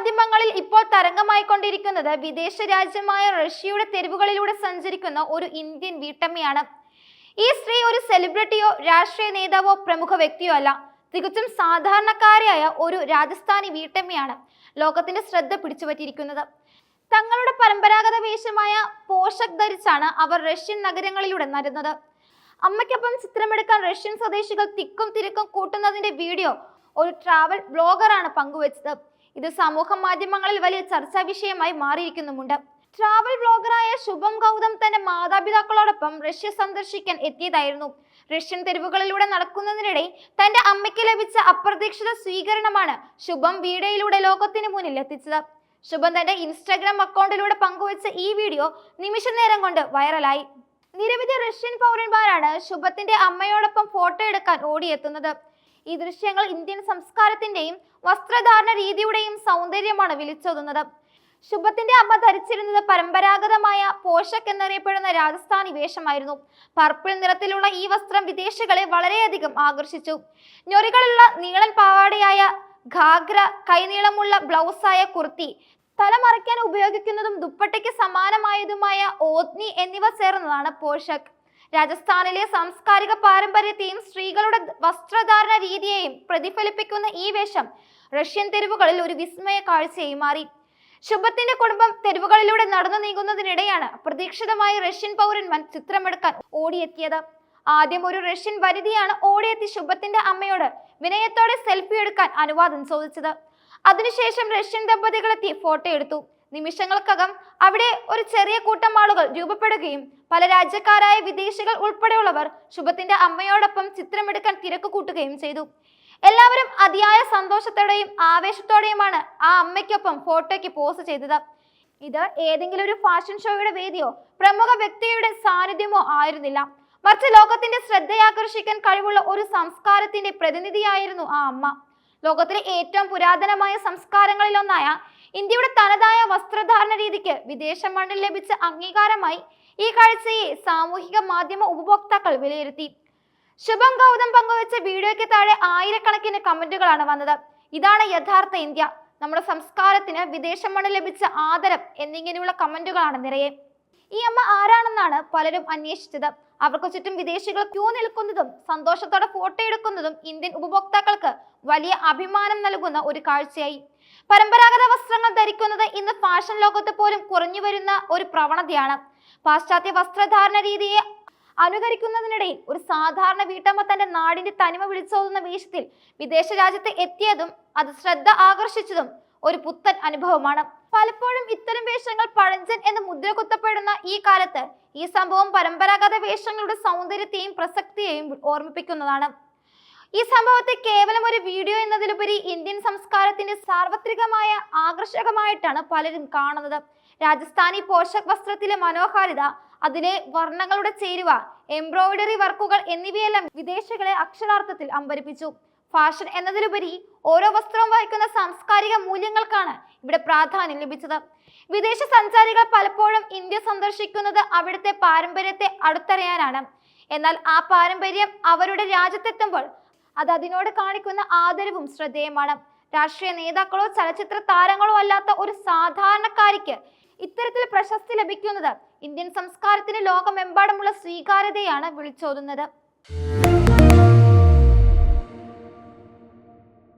മാധ്യമങ്ങളിൽ ഇപ്പോൾ തരംഗമായിക്കൊണ്ടിരിക്കുന്നത് വിദേശ രാജ്യമായ റഷ്യയുടെ തെരുവുകളിലൂടെ സഞ്ചരിക്കുന്ന ഒരു ഇന്ത്യൻ വീട്ടമ്മയാണ്. ഈ സ്ത്രീ ഒരു സെലിബ്രിറ്റിയോ രാഷ്ട്രീയ നേതാവോ പ്രമുഖ വ്യക്തിയോ അല്ല. തികച്ചും സാധാരണക്കാരിയായ ഒരു രാജസ്ഥാനി വീട്ടമ്മയാണ് ലോകത്തിന്റെ ശ്രദ്ധ പിടിച്ചുപറ്റിയിരിക്കുന്നത്. തങ്ങളുടെ പരമ്പരാഗത വേഷമായ പോഷക് ധരിച്ചാണ് അവർ റഷ്യൻ നഗരങ്ങളിലൂടെ നടന്നത്. അമ്മയ്ക്കൊപ്പം ചിത്രമെടുക്കാൻ റഷ്യൻ സ്വദേശികൾ തിക്കും തിരക്കും കൂട്ടുന്നതിന്റെ വീഡിയോ ഒരു ട്രാവൽ ബ്ലോഗറാണ് പങ്കുവച്ചത്. ഇത് സമൂഹ മാധ്യമങ്ങളിൽ വലിയ ചർച്ചാ വിഷയമായി മാറിയിരിക്കുന്നുമുണ്ട്. ട്രാവൽ ബ്ലോഗറായ ശുഭം ഗൗതം തന്റെ മാതാപിതാക്കളോടൊപ്പം റഷ്യ സന്ദർശിക്കാൻ എത്തിയതായിരുന്നു. റഷ്യൻ തെരുവുകളിലൂടെ നടക്കുന്നതിനിടെ തന്റെ അമ്മയ്ക്ക് ലഭിച്ച അപ്രതീക്ഷിത സ്വീകരണമാണ് ശുഭം വീഡിയോയിലൂടെ ലോകത്തിന് മുന്നിൽ എത്തിച്ചത്. ശുഭം തന്റെ ഇൻസ്റ്റാഗ്രാം അക്കൗണ്ടിലൂടെ പങ്കുവച്ച ഈ വീഡിയോ നിമിഷ നേരം കൊണ്ട് വൈറലായി. നിരവധി റഷ്യൻ പൗരന്മാരാണ് ശുഭത്തിന്റെ അമ്മയോടൊപ്പം ഫോട്ടോ എടുക്കാൻ ഓടിയെത്തുന്നത്. ഈ ദൃശ്യങ്ങൾ ഇന്ത്യൻ സംസ്കാരത്തിന്റെയും വസ്ത്രധാരണ രീതിയുടെയും സൗന്ദര്യമാണ് വിളിച്ചോതുന്നത്. ശുഭത്തിന്റെ അമ്മ ധരിച്ചിരുന്നത് പരമ്പരാഗതമായ പോഷക് എന്നറിയപ്പെടുന്ന രാജസ്ഥാനി വേഷമായിരുന്നു. പർപ്പിൾ നിറത്തിലുള്ള ഈ വസ്ത്രം വിദേശികളെ വളരെയധികം ആകർഷിച്ചു. ഞൊറികളുള്ള നീളൻ പാവാടയായ ഘാഗ്ര കൈനീളമുള്ള ബ്ലൗസായ കുർത്തി തല മറയ്ക്കാൻ ഉപയോഗിക്കുന്നതും ദുപ്പട്ടയ്ക്ക് സമാനമായതുമായ ഓത്നി എന്നിവ ചേർന്നതാണ് പോഷക്. രാജസ്ഥാനിലെ സാംസ്കാരിക പാരമ്പര്യത്തെയും സ്ത്രീകളുടെ വസ്ത്രധാരണ രീതിയെയും പ്രതിഫലിപ്പിക്കുന്ന ഈ വേഷം റഷ്യൻ തെരുവുകളിൽ ഒരു വിസ്മയ കാഴ്ചയായി മാറി. ശുഭത്തിന്റെ കുടുംബം തെരുവുകളിലൂടെ നടന്നു നീങ്ങുന്നതിനിടെയാണ് പ്രതീക്ഷിതമായി റഷ്യൻ പൗരന്മാർ ചിത്രമെടുക്കാൻ ഓടിയെത്തിയത്. ആദ്യം ഒരു റഷ്യൻ വനിതയാണ് ഓടിയെത്തി ശുഭത്തിന്റെ അമ്മയോട് വിനയത്തോടെ സെൽഫി എടുക്കാൻ അനുവാദം ചോദിച്ചത്. അതിനുശേഷം റഷ്യൻ ദമ്പതികളെത്തി ഫോട്ടോ എടുത്തു. നിമിഷങ്ങൾക്കകം അവിടെ ഒരു ചെറിയ കൂട്ടം ആളുകൾ രൂപപ്പെടുകയും പല രാജ്യക്കാരായ വിദേശികൾ ഉൾപ്പെടെയുള്ളവർ ശുഭത്തിന്റെ അമ്മയോടൊപ്പം ചിത്രമെടുക്കാൻ തിരക്ക് കൂട്ടുകയും ചെയ്തു. എല്ലാവരും അതിയായ സന്തോഷത്തോടെയും ആവേശത്തോടെയുമാണ് ആ അമ്മയ്ക്കൊപ്പം ഫോട്ടോയ്ക്ക് പോസ് ചെയ്തത്. ഇത് ഏതെങ്കിലും ഒരു ഫാഷൻ ഷോയുടെ വേദിയോ പ്രമുഖ വ്യക്തിയുടെ സാന്നിധ്യമോ ആയിരുന്നില്ല. മറിച്ച് ലോകത്തിന്റെ ശ്രദ്ധയാകർഷിക്കാൻ കഴിവുള്ള ഒരു സംസ്കാരത്തിന്റെ പ്രതിനിധിയായിരുന്നു ആ അമ്മ. ലോകത്തിലെ ഏറ്റവും പുരാതനമായ സംസ്കാരങ്ങളിലൊന്നായ ഇന്ത്യയുടെ തനതായ വസ്ത്രധാരണ രീതിക്ക് വിദേശ മണ്ണിൽ ലഭിച്ച അംഗീകാരമായി ഈ കാഴ്ചയെ സാമൂഹിക മാധ്യമ ഉപഭോക്താക്കൾ വിലയിരുത്തി. ശുഭം ഗൗതം പങ്കുവച്ച വീഡിയോയ്ക്ക് താഴെ ആയിരക്കണക്കിന് കമന്റുകളാണ് വന്നത്. ഇതാണ് യഥാർത്ഥ ഇന്ത്യ. നമ്മുടെ സംസ്കാരത്തിന് വിദേശ മണ്ണിൽ ലഭിച്ച ആദരം എന്നിങ്ങനെയുള്ള കമന്റുകളാണ് നിറയെ. ഈ അമ്മ ആരാണെന്നാണ് പലരും അന്വേഷിച്ചത്. അവർക്ക് ചുറ്റും വിദേശികൾ ക്യൂ നിൽക്കുന്നതും സന്തോഷത്തോടെ ഫോട്ടോ എടുക്കുന്നതും ഇന്ത്യൻ ഉപഭോക്താക്കൾക്ക് വലിയ അഭിമാനം നൽകുന്ന ഒരു കാഴ്ചയായി. പരമ്പരാഗത വസ്ത്രങ്ങൾ ധരിക്കുന്നത് ഇന്ന് ഫാഷൻ ലോകത്ത് പോലും കുറഞ്ഞു വരുന്ന ഒരു പ്രവണതയാണ്. പാശ്ചാത്യ വസ്ത്രധാരണ രീതിയെ അനുകരിക്കുന്നതിനിടയിൽ ഒരു സാധാരണ വീട്ടമ്മ തന്റെ നാടിന്റെ തനിമ വിളിച്ചോതുന്ന വേഷത്തിൽ വിദേശ രാജ്യത്ത് എത്തിയതും അത് ശ്രദ്ധ ആകർഷിച്ചതും ഒരു പുത്തൻ അനുഭവമാണ്. പലപ്പോഴും ഇത്തരം വേഷങ്ങൾ പഴഞ്ചൻ എന്ന് മുദ്ര കുത്തപ്പെടുന്ന ഈ കാലത്ത് ഈ സംഭവം പരമ്പരാഗത വേഷങ്ങളുടെ സൗന്ദര്യത്തെയും പ്രസക്തിയെയും ഓർമ്മിപ്പിക്കുന്നതാണ്. ഈ സംഭവത്തെ കേവലം ഒരു വീഡിയോ എന്നതിലുപരി ഇന്ത്യൻ സംസ്കാരത്തിന്റെ സാർവത്രികമായ ആകർഷകമായിട്ടാണ് പലരും കാണുന്നത്. രാജസ്ഥാനി പോഷക് വസ്ത്രത്തിലെ മനോഹാരിത അതിലെ വർണങ്ങളുടെ ചേരുവ എംബ്രോയിഡറി വർക്കുകൾ എന്നിവയെല്ലാം വിദേശികളെ അക്ഷരാർത്ഥത്തിൽ അമ്പരിപ്പിച്ചു. ഫാഷൻ എന്നതിലുപരി ഓരോ വസ്ത്രവും വഹിക്കുന്ന സാംസ്കാരിക മൂല്യങ്ങൾക്കാണ് ഇവിടെ പ്രാധാന്യം ലഭിച്ചത്. വിദേശ സഞ്ചാരികൾ പലപ്പോഴും ഇന്ത്യ സന്ദർശിക്കുന്നത് അവിടുത്തെ പാരമ്പര്യത്തെ അടുത്തറിയാനാണ്. എന്നാൽ ആ പാരമ്പര്യം അവരുടെ രാജ്യത്തെത്തുമ്പോൾ അത് അതിനോട് കാണിക്കുന്ന ആദരവും ശ്രദ്ധേയമാണ്. രാഷ്ട്രീയ നേതാക്കളോ ചലച്ചിത്ര താരങ്ങളോ അല്ലാത്ത ഒരു സാധാരണക്കാരിക്ക് ഇത്തരത്തിൽ പ്രശസ്തി ലഭിക്കുന്നത് ഇന്ത്യൻ സംസ്കാരത്തിന് ലോകമെമ്പാടുമുള്ള സ്വീകാര്യതയാണ് വിളിച്ചോതുന്നത്.